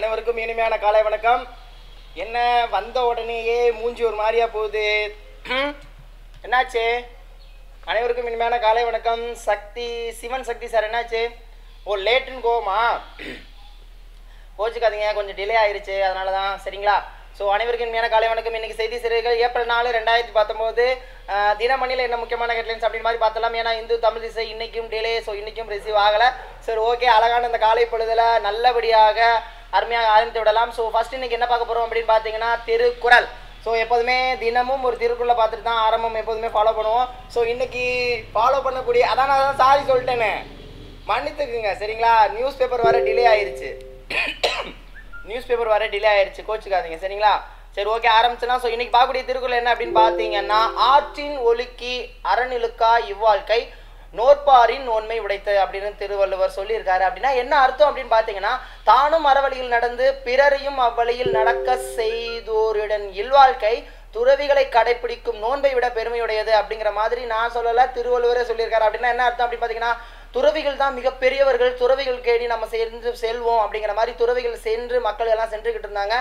அனைவருக்கும் இனிமையான காலை வணக்கம். என்ன வந்த உடனேயே மூஞ்சி ஒரு மாதிரியா போகுது. என்னாச்சு? அனைவருக்கும் இனிமையான காலை வணக்கம். சக்தி சிவன் சக்தி சார் என்னாச்சு? ஓ லேட்டுன்னு கோவமா? கோச்சுக்காதீங்க கொஞ்சம் டிலே ஆயிருச்சு. அதனால தான் சரிங்களா? ஸோ அனைவருக்கும் இனிமையான காலை வணக்கம். இன்னைக்கு செய்தி சிறுகள் ஏப்ரல் நாலு ரெண்டாயிரத்தி பத்தொம்போது தினமணியில் என்ன முக்கியமான ஹெட்லைன்ஸ் அப்படின்னு மாதிரி பார்த்தலாம் ஏன்னா இந்து தமிழ் திசை இன்னைக்கும் டிலே ஸோ இன்னைக்கும் ரிசீவ் ஆகலை. சரி ஓகே அழகான இந்த காலை பொழுதில் நல்லபடியாக அருமையாக ஆரம்பித்து விடலாம். ஸோ ஃபஸ்ட் இன்னைக்கு என்ன பார்க்க போகிறோம் அப்படின்னு பார்த்தீங்கன்னா திருக்குறள். ஸோ எப்போதுமே தினமும் ஒரு திருக்குறளை பார்த்துட்டு தான் ஆரம்பம் எப்போதுமே ஃபாலோ பண்ணுவோம். ஸோ இன்னைக்கு ஃபாலோ பண்ணக்கூடிய அதான் நான் தான் சாரி சொல்லிட்டேனே. மன்னித்துக்குங்க சரிங்களா? நியூஸ் பேப்பர் வர டிலே ஆயிடுச்சு நியூஸ் பேப்பர் வர டிலே ஆயிடுச்சு கோச்சுக்காதீங்க சரிங்களா? சரி ஓகே ஆரம்பிச்சுனா ஸோ இன்னைக்கு பார்க்கக்கூடிய திருக்குறள் என்ன அப்படின்னு பார்த்தீங்கன்னா ஆற்றின் ஒழுக்கி அறநிலுக்கா இவ்வாழ்க்கை. நோற்பாரின் நோன்மை உடைத்து அப்படின்னு திருவள்ளுவர் சொல்லியிருக்காரு. அப்படின்னா என்ன அர்த்தம் அப்படின்னு பார்த்தீங்கன்னா தானும் அறவழியில் நடந்து பிறரையும் அவ்வழியில் நடக்க செய்தோரிடன் இல்வாழ்க்கை துறவிகளை கடைபிடிக்கும் நோன்பை விட பெருமையுடையது அப்படிங்கிற மாதிரி நான் சொல்லல திருவள்ளுவரே சொல்லியிருக்காரு. அப்படின்னா என்ன அர்த்தம் அப்படின்னு பார்த்தீங்கன்னா துறவிகள் தான் மிகப்பெரியவர்கள் துறவிகள் கேடி நம்ம சென்று செல்வோம் அப்படிங்கிற மாதிரி துறவிகள் சென்று மக்கள் எல்லாம் சென்றுக்கிட்டு இருந்தாங்க.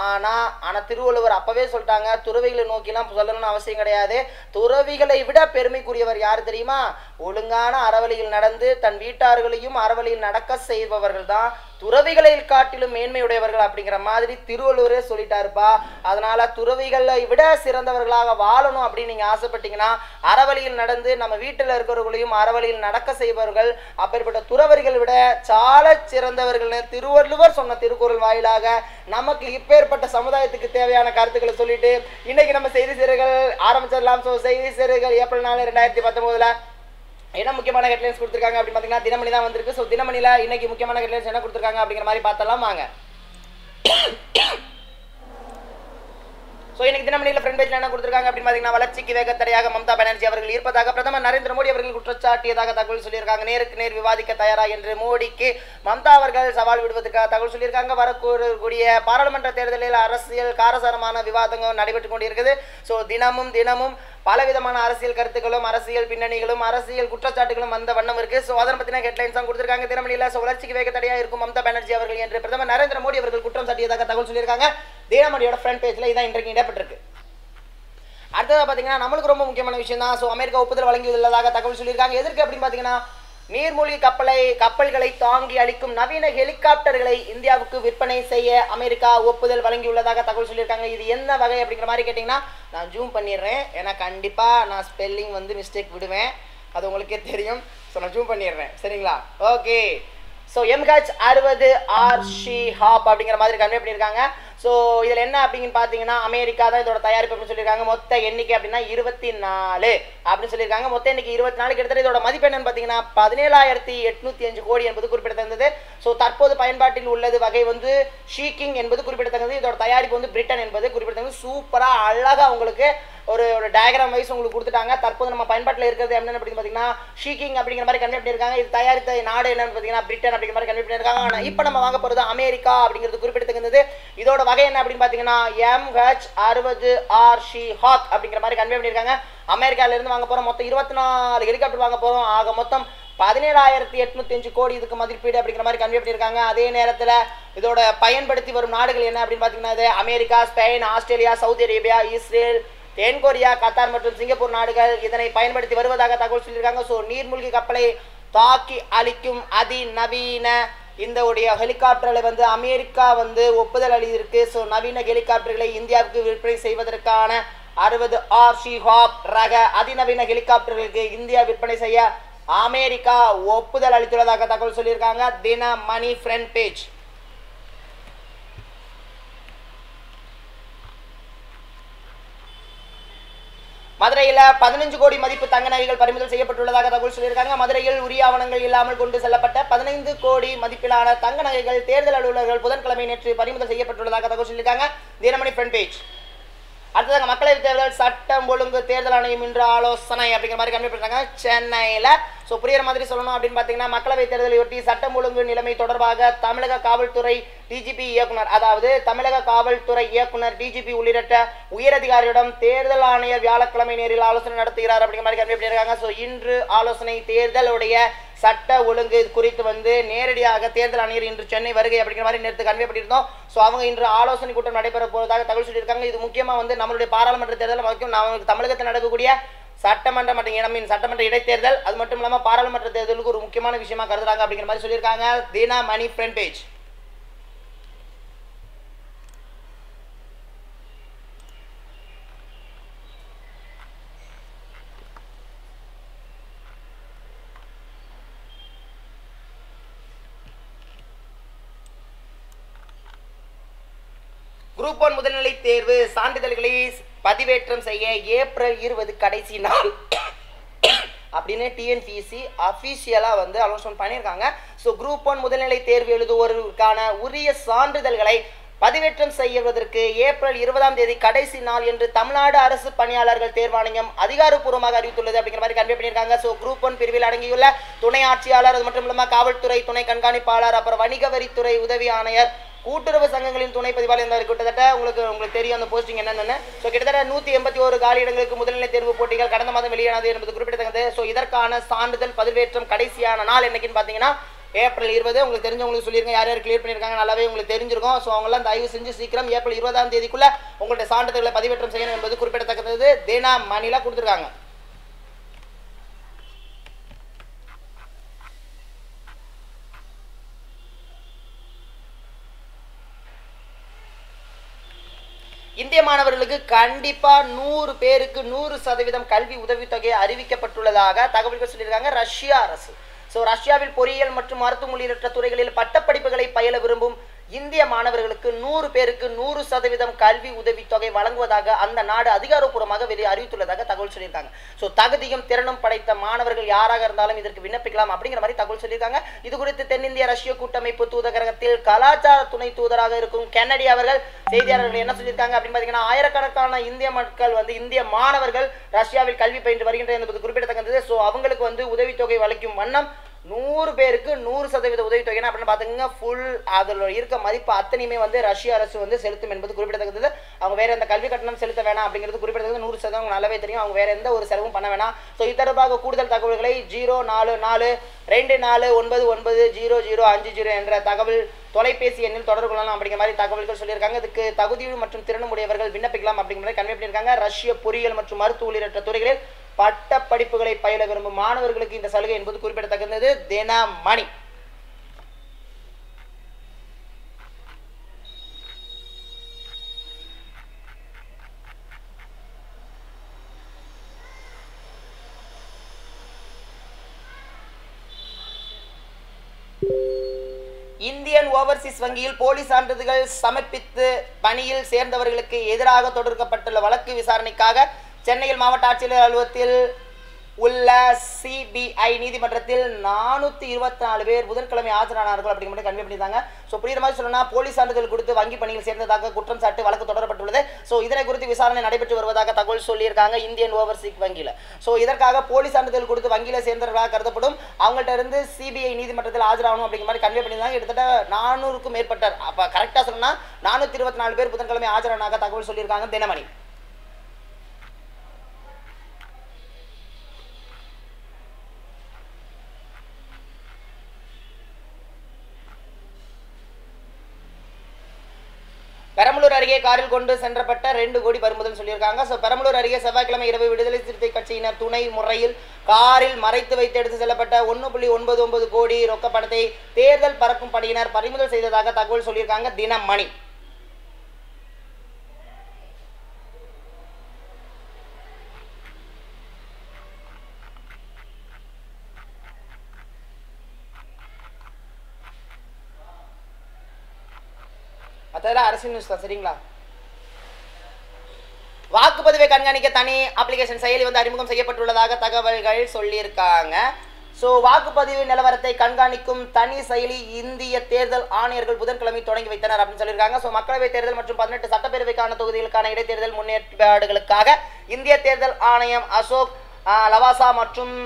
ஆனால் ஆனால் திருவள்ளுவர் அப்பவே சொல்லிட்டாங்க துறவிகளை நோக்கிலாம் சொல்லணும்னு அவசியம் கிடையாது. துறவிகளை விட பெருமைக்குரியவர் யார் தெரியுமா? ஒழுங்கான அறவழியில் நடந்து தன் வீட்டார்களையும் அறவழியில் நடக்க செய்பவர்கள் தான் துறவிகளை காட்டிலும் மேன்மையுடையவர்கள் அப்படிங்கிற மாதிரி திருவள்ளுவரே சொல்லிட்டாருப்பா. அதனால துறவிகளை விட சிறந்தவர்களாக வாழணும் அப்படின்னு நீங்க ஆசைப்பட்டீங்கன்னா அறவழியில் நடந்து நம்ம வீட்டில் இருக்கிறவர்களையும் அறவழியில் நடக்க செய்பவர்கள் அப்பேற்பட்ட துறவர்கள் விட சால சிறந்தவர்கள்னு திருவள்ளுவர் சொன்ன திருக்குறள் வாயிலாக நமக்கு இப்பேற்பட்ட சமுதாயத்துக்கு தேவையான கருத்துக்களை சொல்லிட்டு இன்னைக்கு நம்ம செய்தி சேர்கள் ஆரம்பிச்சிடலாம். ஸோ செய்தி சிறுகள் ஏப்ரல் நாலு ரெண்டாயிரத்தி பத்தொன்பதுல என்ன முக்கியமான ஹெட்லைன்ஸ் கொடுத்துருக்காங்க அப்படின்னு பார்த்தீங்கன்னா தினமணி தான் வந்திருக்கு. ஸோ தினமணியில் இன்னைக்கு முக்கியமான ஹெட்லைன்ஸ் என்ன கொடுத்துருக்காங்க அப்படிங்கிற மாதிரி பார்த்தலாம் வாங்க. ஸோ இன்னைக்கு தினமணியில் ஃப்ரண்ட் பேஜில் என்ன கொடுத்துருக்காங்க அப்படின்னு பார்த்தீங்கன்னா வளர்ச்சிக்கு வேகத்தடையாக மம்தா பானர்ஜி அவர்கள் இருப்பதாக பிரதமர் நரேந்திர மோடி அவர்கள் குற்றச்சாட்டியதாக தகவல் சொல்லியிருக்காங்க. நேருக்கு நேர் விவாதிக்க தயாரா என்று மோடிக்கு மம்தா அவர்கள் சவால் விடுவதற்காக தகவல் சொல்லியிருக்காங்க. வரக்கூடிய பாராளுமன்ற தேர்தலில் அரசியல் காரசாரமான விவாதங்கள் நடைபெற்று கொண்டிருக்குது. ஸோ தினமும் தினமும் பலவிதமான அரசியல் கருத்துக்களும் அரசியல் பின்னணிகளும் அரசியல் குற்றச்சாட்டுகளும் வந்த வண்ணம் இருக்கு. ஸோ அதனை பற்றின ஹெட்லைன்ஸ் தான் கொடுத்துருக்காங்க. தினமணியில் ஸோ வளர்ச்சிக்கு வேகத்தடையா இருக்கும் மம்தா பானர்ஜி அவர்கள் என்று பிரதமர் நரேந்திர மோடி அவர்கள் குற்றம் சாட்டியதாக தகவல் சொல்லியிருக்காங்க. தினமணியோட ஃப்ரண்ட் பேஜில் இதான் இன்றைக்கு இடப்பட்டிருக்கு அடுத்ததாக பார்த்தீங்கன்னா நம்மளுக்கு ரொம்ப முக்கியமான விஷயம் தான் ஸோ அமெரிக்கா ஒப்புதல் வழங்கியுள்ளதாக தகவல் சொல்லியிருக்காங்க. எதற்கு அப்படின்னு பார்த்தீங்கன்னா நீர்மூழ்கி கப்பலை கப்பல்களை தாங்கி அளிக்கும் நவீன ஹெலிகாப்டர்களை இந்தியாவுக்கு விற்பனை செய்ய அமெரிக்கா ஒப்புதல் வழங்கியுள்ளதாக தகவல் சொல்லியிருக்காங்க. இது என்ன வகை அப்படிங்கிற மாதிரி கேட்டிங்கன்னா நான் ஜூம் பண்ணிடுறேன். ஏன்னா கண்டிப்பாக நான் ஸ்பெல்லிங் வந்து மிஸ்டேக் விடுவேன். அது உங்களுக்கே தெரியும். ஸோ நான் ஜூம் பண்ணிடுறேன். சரிங்களா? ஓகே ஸோ எம்ஹெச் அறுபது ஆர் ஷி ஹாப் அப்படிங்கிற மாதிரி கன்வே பண்ணியிருக்காங்க. ஸோ இதில் என்ன அப்படின்னு பார்த்தீங்கன்னா அமெரிக்கா தான் இதோட தயாரிப்பு அப்படின்னு சொல்லியிருக்காங்க. மொத்த எண்ணிக்கை அப்படின்னா இருபத்தி நாலு அப்படின்னு சொல்லியிருக்காங்க. மொத்த எண்ணிக்கை இருபத்தி நாலு கிட்டத்தட்ட இதோட மதிப்பு என்னன்னு பார்த்தீங்கன்னா பதினேழாயிரத்தி எட்நூத்தி அஞ்சு கோடி என்பது குறிப்பிடத்தக்கது. ஸோ தற்போது பயன்பாட்டில் உள்ளது வகை வந்து ஷீக்கிங் என்பது குறிப்பிடத்தக்கது. இதோட தயாரிப்பு வந்து பிரிட்டன் என்பது குறிப்பிடத்தக்கது. சூப்பராக அழகாக உங்களுக்கு ஒரு ஒரு டயக்ராம் வைஸ் உங்களுக்கு கொடுத்துட்டாங்க. தற்போது நம்ம பயன்பாட்டில் இருக்கிறது என்னென்னு அப்படின்னு பார்த்தீங்கன்னா ஷீக்கிங் அப்படிங்கிற மாதிரி கன்வே பண்ணியிருக்காங்க. இது தயாரித்த நாடு என்னன்னு பார்த்தீங்கன்னா பிரிட்டன் அப்படிங்கிற மாதிரி கன்வே பண்ணியிருக்காங்க. ஆனால் இப்போ நம்ம வாங்க போகிறது அமெரிக்கா அப்படிங்கிறது குறிப்பிடத்தக்கது. இதோட வகை என்ன அப்படின்னு பார்த்தீங்கன்னா எம்ஹெச் அறுபது ஆர் ஷி ஹாக் அப்படிங்கிற மாதிரி கன்வே பண்ணியிருக்காங்க. அமெரிக்காவிலேருந்து வாங்க போகிறோம் மொத்தம் இருபத்தி நாலு ஹெலிகாப்டர் வாங்க போகிறோம் ஆக மொத்தம் பதினேழாயிரத்தி எட்நூத்தி அஞ்சு கோடி இதுக்கு மதிப்பீடு அப்படிங்கிற மாதிரி கன்வே பண்ணியிருக்காங்க. அதே நேரத்தில் இதோட பயன்படுத்தி வரும் நாடுகள் என்ன அப்படின்னு பார்த்தீங்கன்னா இது America Spain Australia Saudi Arabia Israel தென்கொரியா கத்தார் மற்றும் சிங்கப்பூர் நாடுகள் இதனை பயன்படுத்தி வருவதாக தகவல் சொல்லியிருக்காங்க. ஸோ நீர்மூழ்கி கப்பலை தாக்கி அளிக்கும் அதிநவீன இந்த உடைய ஹெலிகாப்டர்களை வந்து அமெரிக்கா வந்து ஒப்புதல் அளித்திருக்கு. ஸோ நவீன ஹெலிகாப்டர்களை இந்தியாவுக்கு விற்பனை செய்வதற்கான அறுபது ஆர்ஷிஹாப் ரக அதிநவீன ஹெலிகாப்டர்களுக்கு இந்தியா விற்பனை செய்ய அமெரிக்கா ஒப்புதல் அளித்துள்ளதாக தகவல் சொல்லியிருக்காங்க. தின மணி ஃப்ரண்ட் பேஜ் மதுரையில் பதினஞ்சு கோடி மதிப்பு தங்க நகைகள் பறிமுதல் செய்யப்பட்டுள்ளதாக தகவல் சொல்லியிருக்காங்க. மதுரையில் உரிய ஆவணங்கள் இல்லாமல் கொண்டு செல்லப்பட்ட பதினைந்து கோடி மதிப்பிலான தங்க நகைகள் தேர்தல் அலுவலர்கள் புதன்கிழமை நேற்று பறிமுதல் செய்யப்பட்டுள்ளதாக தகவல் சொல்லியிருக்காங்க. தினமணி ஃப்ரண்ட் பேஜ் அடுத்ததாக மக்களவைத் தேர்தல் சட்டம் ஒழுங்கு தேர்தல் ஆணையம் இன்று ஆலோசனை அப்படிங்கிற மாதிரி கன்வே பண்ணுறாங்க சென்னையில். ஸோ ஸோ புரியுற மாதிரி சொல்லணும் அப்படின்னு பார்த்தீங்கன்னா மக்களவை தேர்தலையொட்டி சட்டம் ஒழுங்கு நிலைமை தொடர்பாக தமிழக காவல்துறை டிஜிபி இயக்குனர் அதாவது தமிழக காவல்துறை இயக்குனர் டிஜிபி உள்ளிட்ட உயரதிகாரியிடம் தேர்தல் ஆணையர் வியாழக்கிழமை நேரில் ஆலோசனை நடத்துகிறார் அப்படிங்கிற மாதிரி கன்வே பண்ணியிருக்காங்க ஸோ இன்று ஆலோசனை தேர்தலுடைய சட்ட ஒழுங்கு குறித்து வந்து நேரடியாக தேர்தல் ஆணையர் இன்று சென்னை வருகை அப்படிங்கிற மாதிரி நேற்று கன்வே பண்ணியிருந்தோம் ஸோ அவங்க இன்று ஆலோசனை கூட்டம் நடைபெற போவதாக தகவல் சொல்லியிருக்காங்க. இது முக்கியமாக வந்து நம்மளுடைய பாராளுமன்ற தேர்தல் வரைக்கும் நமக்கு தமிழகத்தில் நடக்கக்கூடிய சட்டமன்ற மற்றும் இடமின் சட்டமன்ற இடைத்தேர்தல் அது மட்டும் இல்லாமல் பாராளுமன்ற தேர்தலுக்கு ஒரு முக்கியமான விஷயமா கருதுறாங்க அப்படிங்கிற மாதிரி சொல்லியிருக்காங்க. Dinamani front page group one முதல்நிலை தேர்வு சான்றிதழ்களை பதிவேற்றம் செய்ய ஏப்ரல் இருபது கடைசி நாள். அப்படின்னு டிஎன்பிசி அஃபீஷியலாக வந்து அனௌன்ஸ்மெண்ட் பண்ணியிருக்காங்க. ஸோ குரூப் ஒன் முதல்நிலை தேர்வு எழுதுவோருக்கான உரிய சான்றிதழ்களை பதிவேற்றம் செய்வதற்கு ஏப்ரல் இருபதாம் தேதி கடைசி நாள் என்று தமிழ்நாடு அரசு பணியாளர்கள் தேர்வாணையம் அதிகாரப்பூர்வமாக அறிவித்துள்ளது அப்படிங்கிற மாதிரி கன்வே பண்ணியிருக்காங்க. ஸோ குரூப் ஒன் பிரிவில் அடங்கியுள்ள துணை ஆட்சியாளர் அது மட்டும் இல்லாமல் காவல்துறை துணை கண்காணிப்பாளர் அப்புறம் வணிக வரித்துறை உதவி ஆணையர் கூட்டுறவு சங்கங்களின் துணை பதிவாளர் இருந்தார் கிட்டத்தட்ட உங்களுக்கு உங்களுக்கு தெரியும் அந்த போஸ்டிங் என்னென்னு ஸோ கிட்டத்தட்ட நூற்றி எண்பத்தி ஒரு காலியிடங்களுக்கு முதல்நிலை தேர்வு போட்டிகள் கடந்த மாதம் வெளியானது என்பது குறிப்பிடத்தக்கது. ஸோ இதற்கான சான்றிதழ் பதிவேற்றம் கடைசியான நாள் என்னைக்குன்னு பார்த்தீங்கன்னா ஏப்ரல் இருபது. உங்களுக்கு தெரிஞ்சவங்களுக்கு சொல்லியிருங்க யார் யார் கிளியர் பண்ணியிருக்காங்க நல்லாவே உங்களுக்கு தெரிஞ்சிருக்கும். ஸோ அவங்களாம் தயவு செஞ்சு சீக்கிரம் ஏப்ரல் இருபதாம் தேதிக்குள்ள உங்களுடைய சான்றிதழ்களை பதிவேற்றம் செய்யணும் என்பது குறிப்பிடத்தக்கது. தினா மணிலாக கொடுத்துருக்காங்க. இந்திய மாணவர்களுக்கு கண்டிப்பா நூறு பேருக்கு நூறு சதவீதம் கல்வி உதவித்தொகை அறிவிக்கப்பட்டுள்ளதாக தகவல்கள் சொல்லியிருக்காங்க ரஷ்யா அரசு. ஸோ ரஷ்யாவில் பொறியியல் மற்றும் மருத்துவ உள்ளிட்ட துறைகளில் பட்டப்படிப்புகளை பயில விரும்பும் இந்திய மாணவர்களுக்கு நூறு பேருக்கு நூறு சதவீதம் கல்வி உதவித்தொகை வழங்குவதாக அந்த நாடு அதிகாரப்பூர்வமாக வெளியே அறிவித்துள்ளதாக தகவல் சொல்லியிருக்காங்க. ஸோ தகுதியும் திறனும் படைத்த மாணவர்கள் யாராக இருந்தாலும் இதற்கு விண்ணப்பிக்கலாம் அப்படிங்கிற மாதிரி தகவல் சொல்லியிருக்காங்க. இது குறித்து தென்னிந்திய ரஷ்ய கூட்டமைப்பு தூதரகத்தில் கலாச்சார துணை தூதராக இருக்கும் கென்னடி அவர்கள் செய்தியாளர்கள் என்ன சொல்லியிருக்காங்க அப்படின்னு பார்த்தீங்கன்னா ஆயிரக்கணக்கான இந்திய மக்கள் வந்து இந்திய மாணவர்கள் ரஷ்யாவில் கல்வி பயின்று வருகின்றனர் என்பது குறிப்பிடத்தக்கது. ஸோ அவங்களுக்கு வந்து உதவித்தொகை வழங்கும் வண்ணம் நூறு பேருக்கு நூறு சதவீத உதவித்தொகை அப்படின்னு பார்த்துக்கோங்க ஃபுல் அதில் இருக்க மதிப்பு அத்தனையுமே வந்து ரஷ்ய அரசு வந்து செலுத்தும் என்பது குறிப்பிடத்தக்கது. அவங்க வேற எந்த கல்வி கட்டணம் செலுத்த வேணாம் அப்படிங்கிறது குறிப்பிடத்தக்கது. நூறு சதவீதம் நல்லாவே தெரியும். அவங்க வேற எந்த ஒரு செலவும் பண்ண வேணாம். ஸோ இது தொடர்பாக கூடுதல் தகவல்களை ஜீரோ நாலு நாலு ரெண்டு நாலு ஒன்பது ஒன்பது ஜீரோ ஜீரோ அஞ்சு ஜீரோ என்ற தகவல் தொலைபேசி எண்ணில் தொடர்பு கொள்ளலாம் அப்படிங்கிற மாதிரி தகவல்கள் சொல்லியிருக்காங்க. இதுக்கு தகுதி மற்றும் திறனும் உடையவர்கள் விண்ணப்பிக்கலாம் அப்படிங்கிற மாதிரி கன்வே பண்ணியிருக்காங்க. ரஷ்ய பொறியியல் மற்றும் மருத்துவ உள்ளிட்ட துறைகளில் பட்ட படிப்புகளை பயில விரும்பும் மாணவர்களுக்கு இந்த சலுகை என்பது குறிப்பிடத்தக்கது. தினமணி இந்தியன் ஓவர்சீஸ் வங்கியில் போலி சான்றிதழ்கள் சமர்ப்பித்து பணியில் சேர்ந்தவர்களுக்கு எதிராக தொடர்க்கப்பட்டுள்ள வழக்கு விசாரணைக்காக சென்னையில் மாவட்ட ஆட்சியர் அலுவலகத்தில் உள்ள சிபிஐ நீதிமன்றத்தில் நானூற்றி இருபத்தி நாலு பேர் புதன்கிழமை ஆஜரானார்கள் அப்படிங்கிற மட்டும் கன்வே பண்ணியிருந்தாங்க ஸோ புரியுற மாதிரி சொல்லணும்னா போலீஸ் சான்றிதழ் கொடுத்து வங்கி பணியில் சேர்ந்ததாக குற்றம் சாட்டு வழக்கு தொடரப்பட்டுள்ளது. ஸோ இதனை குறித்து விசாரணை நடைபெற்று வருவதாக தகவல் சொல்லியிருக்காங்க இந்தியன் ஓவர்சீஸ் வங்கியில். ஸோ இதற்காக போலீஸ் சான்றிதழ் கொடுத்து வங்கியில் சேர்ந்தவர்களாக கருதப்படும் அவங்கள்ட்ட இருந்து சிபிஐ நீதிமன்றத்தில் ஆஜராகணும் அப்படிங்கிற மாதிரி கன்வே பண்ணியிருந்தாங்க. கிட்டத்தட்ட நானூறுக்கும் மேற்பட்டார். அப்போ கரெக்டாக சொல்லணும்னா நானூற்றி இருபத்தி நாலு பேர் புதன்கிழமை ஆஜரானாக தகவல் சொல்லியிருக்காங்க தினமணி. காரில் கொண்டு சென்றப்பட்ட ரெண்டு கோடி பறிமுதல் சொல்லியிருக்காங்க. ஸோ பெரம்பலூர் அருகே செவ்வாய்க்கிழமை இரவு விடுதலை சிறுத்தை கட்சியினர் துணை முறையில் காரில் மறைத்து வைத்து எடுத்து செல்லப்பட்ட ஒன்று புள்ளி ஒன்பது ஒன்பது கோடி ரொக்க பணத்தை தேர்தல் பறக்கும் படையினர் பறிமுதல் செய்ததாக தகவல் சொல்லியிருக்காங்க தினமணி. அதெல்லாம் அரசியல் நியூஸ் தான் சரிங்களா? வாக்குப்பதிவை கண்காணிக்க தனி அப்ளிகேஷன் செயலி வந்து அறிமுகம் செய்யப்பட்டுள்ளதாக தகவல்கள் சொல்லியிருக்காங்க. ஸோ வாக்குப்பதிவு நிலவரத்தை கண்காணிக்கும் தனி செயலி இந்திய தேர்தல் ஆணையர்கள் புதன்கிழமை தொடங்கி வைத்தனர் அப்படின்னு சொல்லியிருக்காங்க. ஸோ மக்களவைத் தேர்தல் மற்றும் பதினெட்டு சட்டப்பேரவைக்கான தொகுதிகளுக்கான இடைத்தேர்தல் முன்னேற்பாடுகளுக்காக இந்திய தேர்தல் ஆணையம் அசோக் லவாசா மற்றும்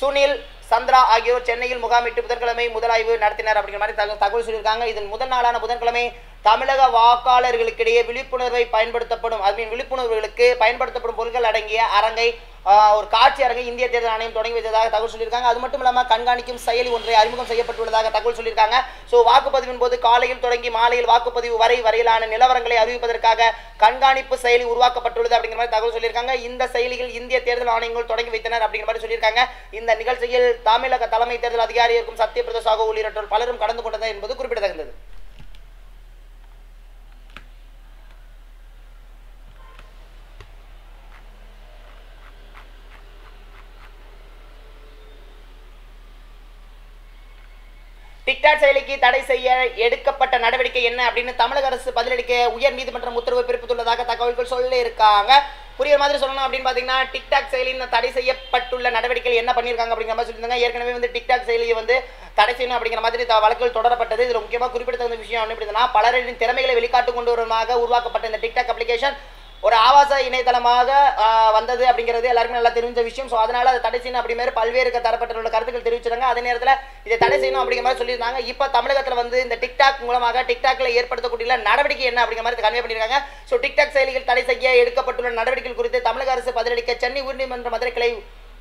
சுனில் சந்திரா ஆகியோர் சென்னையில் முகாமிட்டு புதன்கிழமை முதலாய்வு நடத்தினர் அப்படிங்கிற மாதிரி தகவல் சொல்லியிருக்காங்க. இதன் முதல் நாளான புதன்கிழமை தமிழக வாக்காளர்களுக்கிடையே விழிப்புணர்வை பயன்படுத்தப்படும் ஐ மீன் விழிப்புணர்வுகளுக்கு பயன்படுத்தப்படும் பொருட்கள் அடங்கிய அரங்கை ஒரு காட்சி அரங்கை இந்திய தேர்தல் ஆணையம் தொடங்கி வைத்ததாக தகவல் சொல்லியிருக்காங்க. அது மட்டும் இல்லாமல் கண்காணிக்கும் செயலி ஒன்றை அறிமுகம் செய்யப்பட்டுள்ளதாக தகவல் சொல்லியிருக்காங்க. ஸோ வாக்குப்பதிவின் போது காலையில் தொடங்கி மாலையில் வாக்குப்பதிவு வரை வரையிலான நிலவரங்களை அறிவிப்பதற்காக கண்காணிப்பு செயலி உருவாக்கப்பட்டுள்ளது அப்படிங்கிற மாதிரி தகவல் சொல்லியிருக்காங்க. இந்த செயலிகள் இந்திய தேர்தல் ஆணையங்கள் தொடங்கி வைத்தனர் அப்படிங்கிற மாதிரி சொல்லியிருக்காங்க. இந்த நிகழ்ச்சியில் தமிழக தலைமை தேர்தல் அதிகாரி இருக்கும் சத்யபிரத சாகு உள்ளிட்டோர் பலரும் கலந்து கொண்டது என்பது குறிப்பிடத்தக்கது. டிக்டாக் செயலிக்கு தடை செய்ய எடுக்கப்பட்ட நடவடிக்கை என்ன அப்படின்னு தமிழக அரசு பதிலளிக்க உயர் நீதிமன்றம் உத்தரவு பிறப்பித்துள்ளதாக தகவல்கள் சொல்லி இருக்காங்க புரியுற மாதிரி சொல்லணும் அப்படின்னு பார்த்தீங்கன்னா டிக்டாக் செயலியின் தடை செய்யப்பட்டுள்ள நடவடிக்கைகள் என்ன பண்ணியிருக்காங்க அப்படிங்கிற மாதிரி சொல்லியிருந்தாங்க. ஏற்கனவே வந்து டிக்டாக் செயலியை வந்து தடை செய்யணும் அப்படிங்கிற மாதிரி த- வழக்குகள் தொடரப்பட்டது. இதில் முக்கியமாக குறிப்பிடத்தகுந்த விஷயம் என்ன அப்படின்னா பலரின் திறமைகளை வெளிக்காட்டு கொண்டு வருவதாக உருவாக்கப்பட்ட இந்த டிக்டாக் அப்ளிகேஷன் ஒரு ஆவாச இணையதளமாக வந்தது அப்படிங்கிறது எல்லாருமே நல்லா தெரிஞ்ச விஷயம். ஸோ அதனால அதை தடை செய்யணும் அப்படி மாதிரி பல்வேறு க- கருத்துக்கள் தெரிவிச்சிருக்காங்க. அதே நேரத்தில் இதை தடை செய்யணும் அப்படிங்கிற மாதிரி சொல்லியிருந்தாங்க. இப்போ தமிழகத்தில் வந்து இந்த டிக்டாக் மூலமாக டிக்டாக்ல ஏற்படுத்தக்கூடிய நடவடிக்கை என்ன அப்படிங்கிற மாதிரி கன்வே பண்ணியிருக்காங்க. ஸோ டிக்டாக் செயலிகள் தடை செய்ய எடுக்கப்பட்டுள்ள நடவடிக்கைகள் குறித்து தமிழக அரசு பதிலளிக்க சென்னை உயர்நீதிமன்ற மதுரை கிளை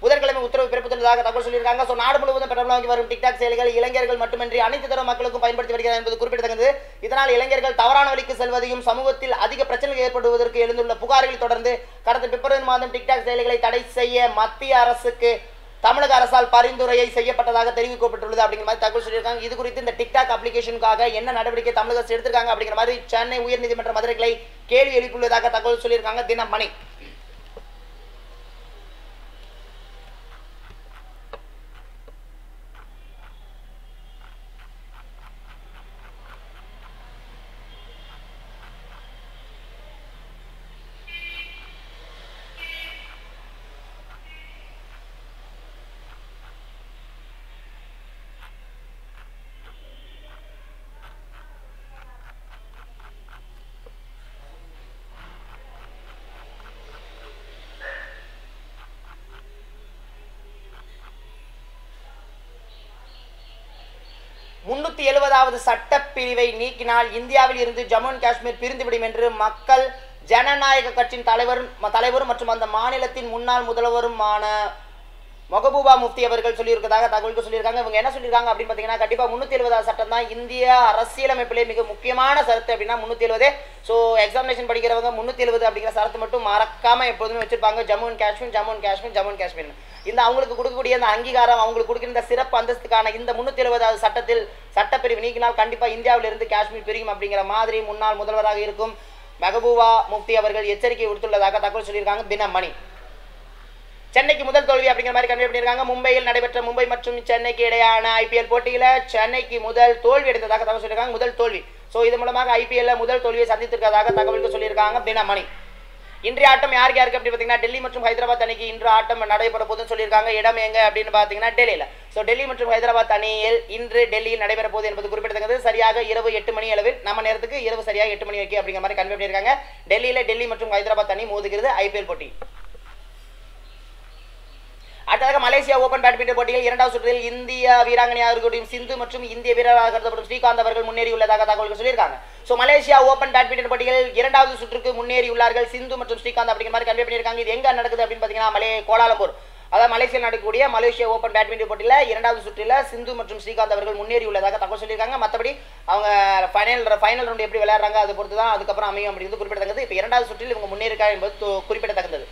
புதன்கிழமை உத்தரவு பிறப்பித்துள்ளதாக தகவல் சொல்லியிருக்காங்க. ஸோ நாடு முழுவதும் பிரபலமாகி வரும் டிக்டாக் செயலிகள் இளைஞர்கள் மட்டுமின்றி அனைத்து தர மக்களுக்கும் பயன்படுத்தி வருகிறது என்பது குறிப்பிடத்தக்கது. இதனால் இளைஞர்கள் தவறான வழிக்கு செல்வதையும் சமூகத்தில் அதிக பிரச்சனைகள் ஏற்படுவதற்கு எழுந்துள்ள புகார்கள் தொடர்ந்து கடந்த பிப்ரவரி மாதம் டிக்டாக் செயலிகளை தடை செய்ய மத்திய அரசுக்கு தமிழக அரசால் பரிந்துரையை செய்யப்பட்டதாக தெரிவிக்கப்பட்டுள்ளது அப்படிங்கிற மாதிரி தகவல் சொல்லியிருக்காங்க. இது குறித்து இந்த டிக்டாக் அப்ளிகேஷனுக்காக என்ன நடவடிக்கை தமிழக அரசு எடுத்திருக்காங்க அப்படிங்கிற மாதிரி சென்னை உயர்நீதிமன்ற மதுரைகளை கேள்வி எழுப்பியுள்ளதாக தகவல் சொல்லியிருக்காங்க தினமணி. முன்னூத்தி எழுபதாவது சட்டப்பிரிவை நீக்கினால் இந்தியாவில் இருந்து ஜம்மு அண்ட் காஷ்மீர் பிரிந்துவிடும் என்று மக்கள் ஜனநாயக கட்சியின் தலைவரும் தலைவரும் மற்றும் அந்த மாநிலத்தின் முன்னாள் முதல்வருமான மொகபூபா முஃப்தி அவர்கள் சொல்லியிருக்கதாக தகவல்கள் சொல்லியிருக்காங்க. இவங்க என்ன சொல்லியிருக்காங்க அப்படின்னு பார்த்தீங்கன்னா கண்டிப்பாக முந்நூற்றி எழுபதாவது சட்டம் தான் இந்திய அரசியலமைப்பிலே மிக முக்கியமான சரத்து அப்படின்னா முந்நூற்றி எழுபது ஸோ எக்ஸாமினேஷன் படிக்கிறவங்க முந்நூற்றி எழுபது அப்படிங்கிற சரத்து மட்டும் மறக்காமல் எப்போதுமே வச்சிருப்பாங்க. Jammu and Kashmir Jammu and Kashmir Jammu and Kashmir. இந்த அவங்களுக்கு கொடுக்கக்கூடிய அந்த அங்கீகாரம் அவங்களுக்கு கொடுக்கிற இந்த சிறப்பு அந்தஸ்துக்கான இந்த முந்நூற்றி எழுபதாவது சட்டத்தில் சட்டப்பிரிவு நீக்கினால் கண்டிப்பாக இந்தியாவிலிருந்து காஷ்மீர் பிரியும் அப்படிங்கிற மாதிரி முன்னாள் முதல்வராக இருக்கும் மெகபூபா முஃப்தி அவர்கள் எச்சரிக்கை விடுத்துள்ளதாக தகவல் சொல்லியிருக்காங்க. தினமணி சென்னைக்கு முதல் தோல்வி அப்படிங்கிற மாதிரி கன்வே பண்ணியிருக்காங்க. மும்பையில் நடைபெற்ற மும்பை மற்றும் சென்னைக்கு இடையான ஐபிஎல் போட்டியில சென்னைக்கு முதல் தோல்வி அடைந்ததாக தகவல் சொல்லியிருக்காங்க. முதல் தோல்வி. ஸோ இது மூலமாக ஐபிஎல்ல முதல் தோல்வியை சந்தித்திருக்கிறதாக தகவல்கள் சொல்லியிருக்காங்க தினமணி. இன்றைய ஆட்டம் யாருக்கு யாருக்கு அப்படி பார்த்தீங்கன்னா டெல்லி மற்றும் ஹைதராபாத் அணிக்கு இன்று ஆட்டம் நடைபெற போதுன்னு சொல்லியிருக்காங்க. இடம் எங்க அப்படின்னு பார்த்தீங்கன்னா டெல்லியில். ஸோ டெல்லி மற்றும் ஹைதராபாத் அணியில் இன்று டெல்லியில் நடைபெற போகுது என்பது குறிப்பிடத்தக்கது. சரியாக இரவு எட்டு மணி அளவில் நம்ம நேரத்துக்கு இரவு சரியாக எட்டு மணி வரைக்கும் அப்படிங்கிற மாதிரி கன்வே பண்ணியிருக்காங்க. டெல்லியில் டெல்லி மற்றும் ஹைதராபாத் அணி மோதுகிறது ஐபிஎல் போட்டி. அடுத்ததாக மலேசியா ஓபன் பேட்மிண்டன் போட்டியில் இரண்டாவது சுற்றில் இந்திய இருக்கக்கூடிய சிந்து மற்றும் இந்திய வீரராக கருதப்படும் ஸ்ரீகாந்த் அவர்கள் முன்னேறியுள்ளதாக தகவல்கள் சொல்லியிருக்காங்க. ஸோ மலேசியா ஓபன் பேட்மிண்டன் போட்டியில் இரண்டாவது சுற்றுக்கு முன்னேறியுள்ளார்கள். சிந்து மற்றும் ஸ்ரீகாந்த் அப்படிங்கிற மாதிரி கன்வே பண்ணியிருக்காங்க. இது எங்க நடக்குது அப்படின்னு பார்த்தீங்கன்னா மலே கோலாலம்பூர். அதாவது மலேசியா நடக்கக்கூடிய மலேசியா ஓபன் பேட்மிண்டன் போட்டியில் இரண்டாவது சுற்றில் சிந்து மற்றும் ஸ்ரீகாந்த் அவர்கள் முன்னேறியுள்ளதாக தகவல் சொல்லியிருக்காங்க. மற்றபடி அவங்க ஃபைனல் ஃபைனல் ரவுண்ட் எப்படி விளையாடுறாங்க அது பொறுத்து தான் அதுக்கப்புறம் அமையும் அப்படிங்கிறது குறிப்பிடத்தக்கது. இப்போ இரண்டாவது சுற்றில் இவங்க முன்னேறிக்கா என்பது குறிப்பிடத்தக்கது.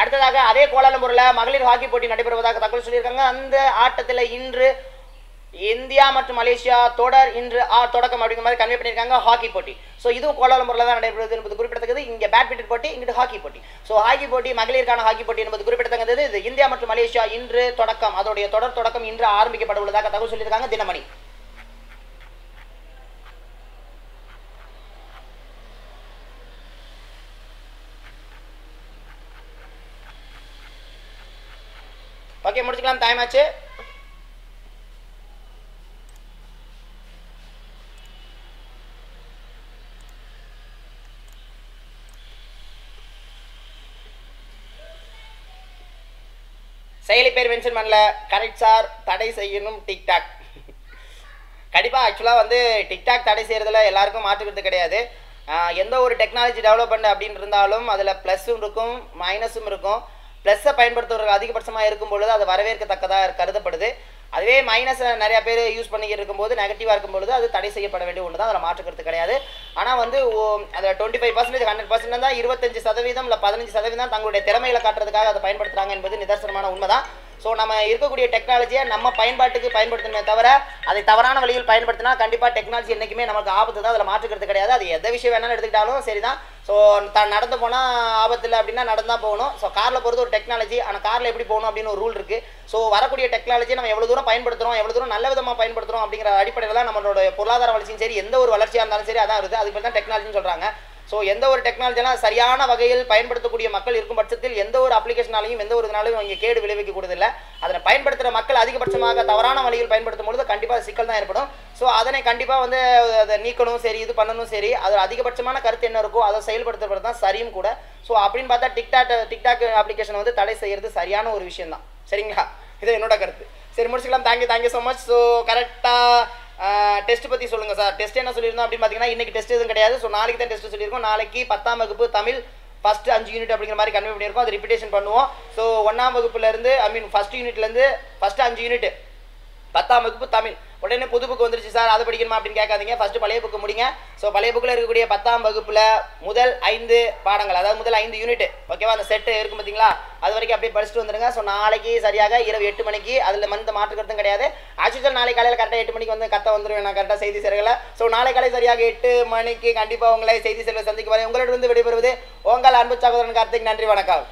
அடுத்ததாக அதே கோலாலம்பூர்ல மகளிர் ஹாக்கி போட்டி நடைபெறுவதாக தகவல் சொல்லியிருக்காங்க. அந்த ஆட்டத்தில் இன்று இந்தியா மற்றும் மலேசியா தொடர் இன்று ஆ தொடக்கம் அப்படிங்கிற மாதிரி கன்வே பண்ணியிருக்காங்க ஹாக்கி போட்டி. ஸோ இதுவும் கோலாலம்பூரில் தான் நடைபெறுவது என்பது குறிப்பிடத்தக்கது. இங்கே பேட்மிண்டன் போட்டி இங்கிட்டு ஹாக்கி போட்டி. ஸோ ஹாக்கி போட்டி மகளிருக்கான ஹாக்கி போட்டி என்பது குறிப்பிடத்தக்கது. இது இந்தியா மற்றும் மலேசியா இன்று தொடக்கம் அதோடைய தொடர் தொடக்கம் இன்று ஆரம்பிக்கப்பட உள்ளதாக தகவல் சொல்லியிருக்காங்க தினமணி. ஓகே முடிச்சுக்கலாம். டைம் ஆச்சு. செயலி பேர் மென்ஷன் பண்ணல. கரெக்ட் சார் தடை செய்யணும் டிக்டாக் கண்டிப்பாக ஆக்சுவலாக வந்து டிக்டாக் தடை செய்கிறதுல எல்லாருக்கும் மாற்றுக்கிறது கிடையாது. எந்த ஒரு டெக்னாலஜி டெவலப்மெண்ட் அப்படின்னு இருந்தாலும் அதில் ப்ளஸ்ஸும் இருக்கும் மைனஸும் இருக்கும். ப்ளஸ்ஸை பயன்படுத்துவதற்கு அதிகபட்சமாக இருக்கும் பொழுது அது வரவேற்கத்தக்கதாக கருதப்படுது. அதுவே மைனஸை நிறையா பேர் யூஸ் பண்ணிக்கிட்டு இருக்கும்போது நெகட்டிவாக இருக்கும் பொழுது அது தடை செய்யப்பட வேண்டிய ஒன்று தான் அதில் மாற்றுக்கிறது கிடையாது. ஆனால் வந்து ஓ- அதில் twenty five percentage hundred percent தான் இருபத்தஞ்சு சதவீதம் இல்லை பதினஞ்சு சதவீதம் தங்களுடைய திறமையில காட்டுறதுக்காக அதை பயன்படுத்துகிறாங்க என்பது நிதர்சனமான உண்மை தான் ஸோ நம்ம இருக்கக்கூடிய டெக்னாலஜியை நம்ம பயன்பாட்டுக்கு பயன்படுத்தணுமே தவிர அதை தவறான வழியில் பயன்படுத்தினா கண்டிப்பாக டெக்னாலஜி என்றைக்குமே நமக்கு ஆபத்து தான். அதில் மாற்றுக்கிறது கிடையாது. அது எந்த விஷயம் வேணாலும் எடுத்துக்கிட்டாலும் சரி தான் ஸோ த நடந்து போனால் ஆபத்து இல்லை அப்படின்னா நடந்தால் போகணும். ஸோ காரில் போகிறது ஒரு டெக்னாலஜி ஆனால் காரில் எப்படி போகணும் அப்படின்னு ஒரு ரூல் இருக்குது ஸோ வரக்கூடிய டெக்னாலஜி நம்ம எவ்வளோ தூரம் பயன்படுத்துகிறோம் எவ்வளோ தூரம் நல்ல விதமாக பயன்படுத்துகிறோம் அப்படிங்கிற அடிப்படையில் தான் நம்மளோட பொருளாதார வளர்ச்சியும் சரி எந்த ஒரு வளர்ச்சியாக இருந்தாலும் சரி அதான் இருக்குது அதுக்கு தான் டெக்னாலஜின்னு சொல்கிறாங்க ஸோ எந்த ஒரு டெக்னாலஜிலாம் சரியான வகையில் பயன்படுத்தக்கூடிய மக்கள் இருக்கும் பட்சத்தில் எந்த ஒரு அப்ளிகேஷனாலையும் எந்த ஒரு இதனாலையும் இங்கே கேடு விளைவிக்க கூடதில்லை. அதனை பயன்படுத்துகிற மக்கள் அதிகபட்சமாக தவறான வழியில் பயன்படுத்தும் பொழுது கண்டிப்பாக சிக்கல் தான் ஏற்படும். ஸோ அதனை கண்டிப்பாக வந்து அதை நீக்கணும் சரி இது பண்ணணும் சரி அது அதிகபட்சமான கருத்து என்ன இருக்கோ அதை செயல்படுத்துறது தான் சரியும் கூட. ஸோ அப்படின்னு பார்த்தா டிக்டாக் டிக்டாக் அப்ளிகேஷன் வந்து தடை செய்கிறது சரியான ஒரு விஷயம் தான் சரிங்களா? இது என்னோட கருத்து. சரி முடிச்சுக்கலாம். Thank you thank you so much so கரெக்டாக டெஸ்ட் பற்றி சொல்லுங்கள் சார். டெஸ்ட் என்ன சொல்லியிருந்தோம் அப்படின்னு பார்த்தீங்கன்னா இன்றைக்கி டெஸ்ட் எதுவும் கிடையாது. ஸோ நாளைக்கு தான் டெஸ்ட் சொல்லியிருக்கோம். நாளைக்கு பத்தாம் வகுப்பு தமிழ் ஃபஸ்ட்டு அஞ்சு யூனிட் அப்படிங்கிற மாதிரி கன்வே பண்ணியிருக்கோம். அது ரிப்பிட்டேஷன் பண்ணுவோம். ஸோ ஒன்றாம் வகுப்புலேருந்து ஐ மீன் ஃபஸ்ட் யூனிட்லேருந்து ஃபஸ்ட்டு அஞ்சு யூனிட் பத்தாம் வகுப்பு தமிழ். உடனே புது புக் வந்துருச்சு சார் அதை படிக்கணுமா அப்படின்னு கேட்காதீங்க. ஃபர்ஸ்ட் பழைய புக்கு முடிங்க. ஸோ பழைய புக்கில் இருக்கக்கூடிய பத்தாம் வகுப்பில் முதல் ஐந்து பாடங்கள் அதாவது முதல் ஐந்து யூனிட் ஓகேவா அந்த செட்டு இருக்கும் பார்த்தீங்களா அது வரைக்கும் அப்படியே படிச்சுட்டு வந்துருங்க. ஸோ நாளைக்கு சரியாக இரவு எட்டு மணிக்கு அதில் மந்த மாற்று கருத்தும் கிடையாது. ஆக்சுவலாக நாளை காலையில் கரெக்டாக எட்டு மணிக்கு வந்து கத்த வந்துடுவேன் நான் கரெக்டாக செய்தி சேரல. ஸோ நாளை காலை சரியாக எட்டு மணிக்கு கண்டிப்பாக உங்களை செய்தி செல்வ சந்திக்க வரேன் உங்களிடம் விடைபெறுவது உங்கள் அன்பு சகோதரன் கார்த்திக். நன்றி வணக்கம்.